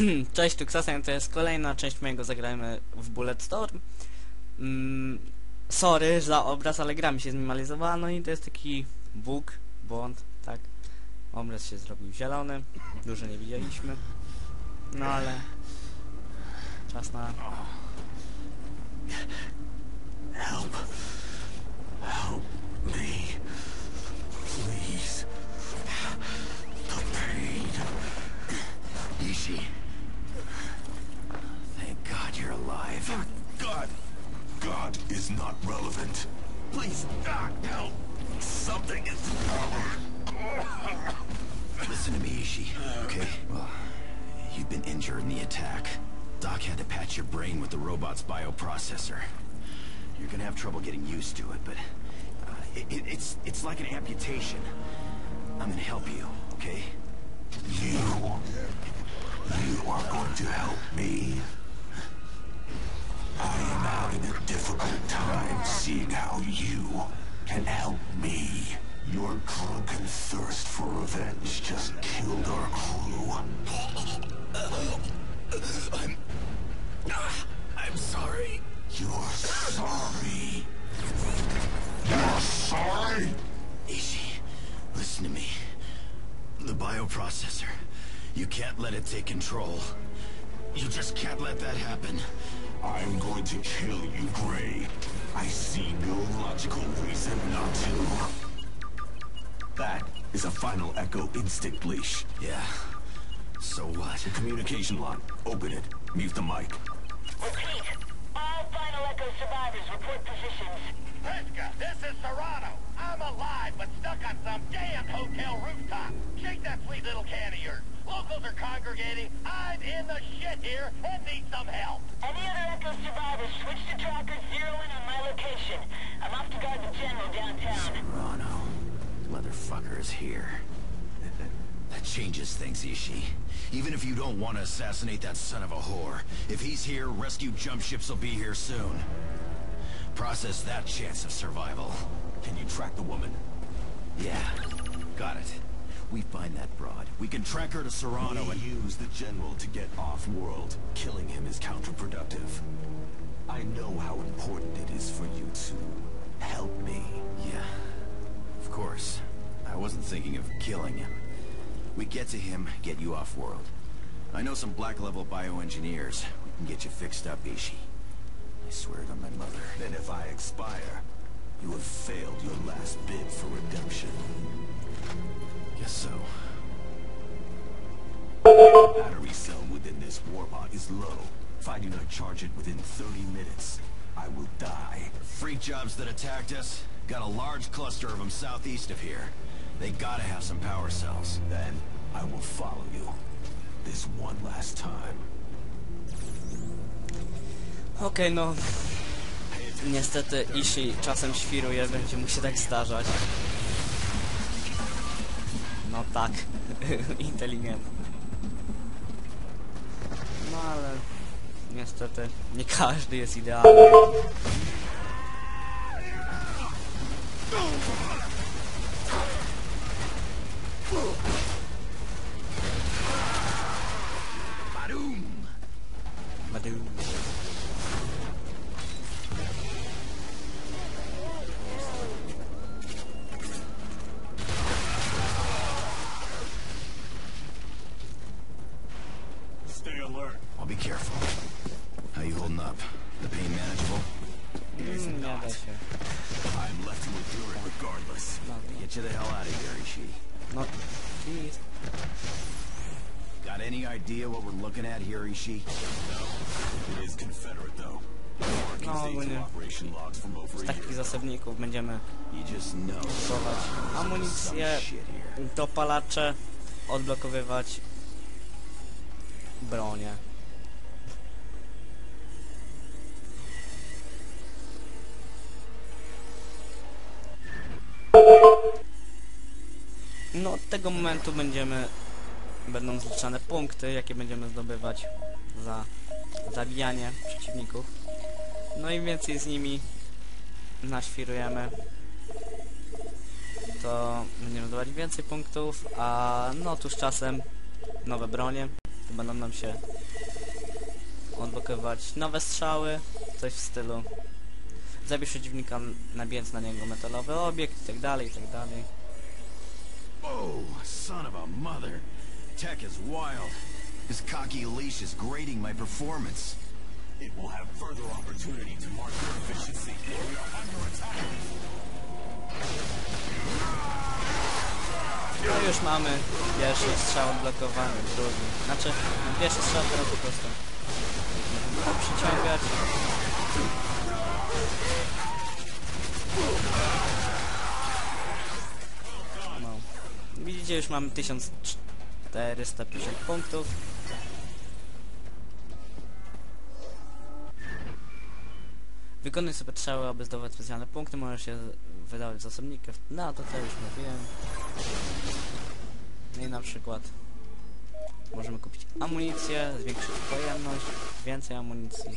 Cześć, tu Ksasen, to jest kolejna część mojego zagrajmy w Bulletstorm. Mm, sorry za obraz, ale gra mi się zminimalizowała, no i to jest taki bóg, błąd, tak. Obraz się zrobił zielony, dużo nie widzieliśmy. No ale... Czas na... Help. Help me. Doc had to patch your brain with the robot's bioprocessor. You're gonna have trouble getting used to it, but uh, it, it, it's it's like an amputation. I'm gonna help you, okay? You. You are going to help me. I am having a difficult time seeing how you can help me. Your drunken thirst for revenge just killed our crew. I'm I'm sorry. You're sorry. You're sorry? Ishi, listen to me. The bioprocessor. You can't let it take control. You just can't let that happen. I'm going to kill you, Gray. I see no logical reason not to. That is a final Echo instinct leash. Yeah. So what? The communication line. Open it. Mute the mic. Repeat. Echo survivors report positions. Priska, this is Serrano. I'm alive, but stuck on some damn hotel rooftop. Shake that sweet little can of yours. Locals are congregating. I'm in the shit here and need some help. Any other Echo survivors, switch to tracker, zero in on my location. I'm off to guard the general downtown. Serrano. Motherfucker is here. Changes things, Ishi. Even if you don't want to assassinate that son of a whore, if he's here, rescue jump ships will be here soon. Process that chance of survival. Can you track the woman? Yeah, got it. We find that broad. We can track her to Serrano We and... use the general to get off-world. Killing him is counterproductive. I know how important it is for you to help me. Yeah, of course. I wasn't thinking of killing him. We get to him, get you off-world. I know some black-level bioengineers. We can get you fixed up, Ishi. I swear it on my mother. Then if I expire, you have failed your last bid for redemption. Guess so. Battery cell within this warbot is low. If I do not charge it within 30 minutes, I will die. Freak jobs that attacked us. Got a large cluster of them southeast of here. They gotta have some power cells. Then This one last time. Okej, no... Niestety Ishi czasem świruje, będzie mu się tak zdarzać. No tak, inteligentny. No ale... Niestety, nie każdy jest idealny. Careful. How you holding up? The pain manageable? Mm, nie da się. I'm left to endure it regardless. No, Get you the hell out of here, Ishi. no, please. Got any idea what we're looking at here, Ishi? It is Confederate, though. No, over Z takich zasobników będziemy kupować amunicję, dopalacze, odblokowywać bronię. Od tego momentu będziemy będą zliczane punkty, jakie będziemy zdobywać za zabijanie przeciwników. No i więcej z nimi naświrujemy, to będziemy zdobywać więcej punktów, a no tu z czasem nowe bronie, te będą nam się odblokowywać nowe strzały, coś w stylu. Zabierz przeciwnika, nabijając na niego metalowy obiekt i tak Oh, son of a mother. Tech is wild. This cocky leash is grading my performance. It will have further opportunity to mark your efficiency. We are under attack. No już mamy pierwszy strzał odblokowany, drugi. Znaczy, no pierwszy strzał teraz po prostu przyciągać. Widzicie, już mamy 1450 punktów. Wykonuj sobie strzały, aby zdobywać specjalne punkty. Możesz je wydawać z osobnika. No, to to już mówiłem. No i na przykład możemy kupić amunicję, zwiększyć pojemność, więcej amunicji.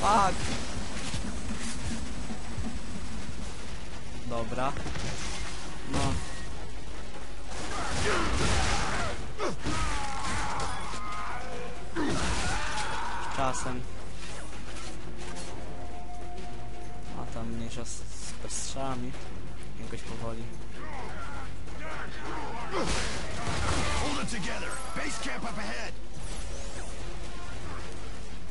Fuck! Dobra. No. Czasem. A tam mniejsza z, z strzałami. Jakoś powoli. Hold it together. Base camp up ahead.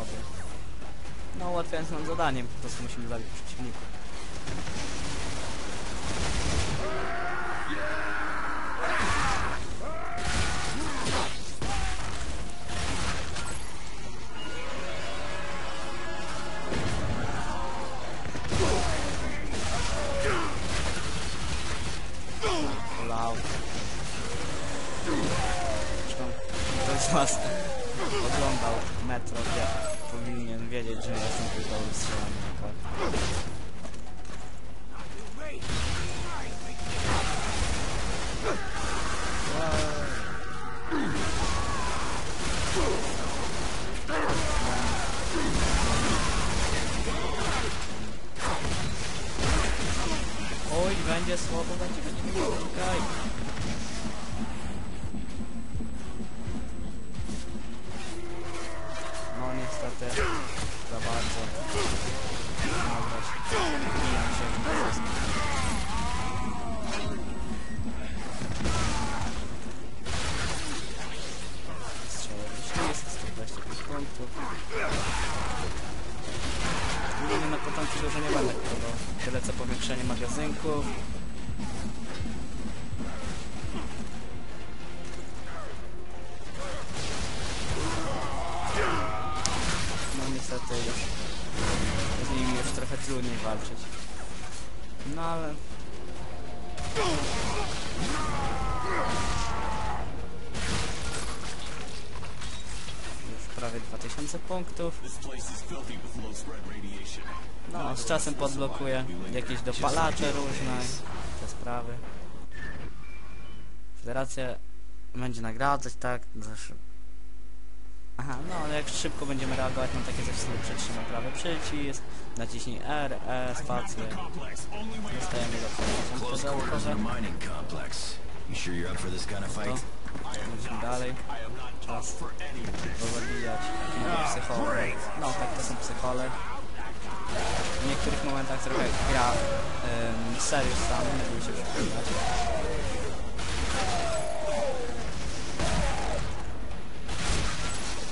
Szkody. No ułatwiając nam zadanie, po prostu musimy zabić przeciwników. Was oglądał Metro, wie, powinien wiedzieć, że ja jestem tu dobry strzelany. Oj, będzie słabo, będzie, będzie, czekaj. Magazynków. No niestety już z nimi już trochę trudniej walczyć. No ale... Już prawie 2000 punktów. No, z czasem podblokuję jakieś dopalacze różne, te sprawy. Federacja będzie nagradzać, tak? Aha, no ale jak szybko będziemy reagować na takie coś, to przytrzymaj prawy przycisk, naciśnij R, E, spację, dostajemy do Close quarters in a mining complex. You sure you're up for this kind of To, lecimy dalej, czas jakieś psychole. No tak, to są psychole. W niektórych momentach trochę gra um, serius sam, bój się przekonywać.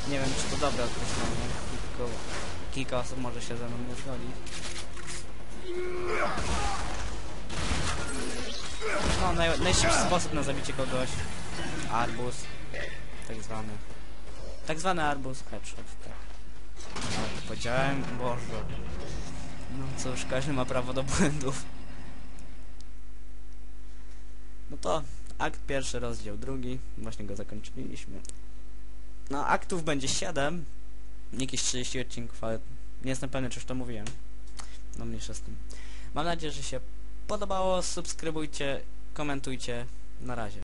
Nie wiem, czy to dobre określenie, tylko kilka osób może się ze mną nie zgodzić. No, naj, najszybszy sposób na zabicie kogoś. Arbus. Tak zwany. Tak zwany arbus headshot, tak. Tak, powiedziałem, Boże. No cóż, każdy ma prawo do błędów. No to akt pierwszy, rozdział drugi. Właśnie go zakończyliśmy. No, aktów będzie 7. Jakieś 30 odcinków, ale nie jestem pewny, czy już to mówiłem. No mniejsza z tym. Mam nadzieję, że się podobało. Subskrybujcie, komentujcie. Na razie.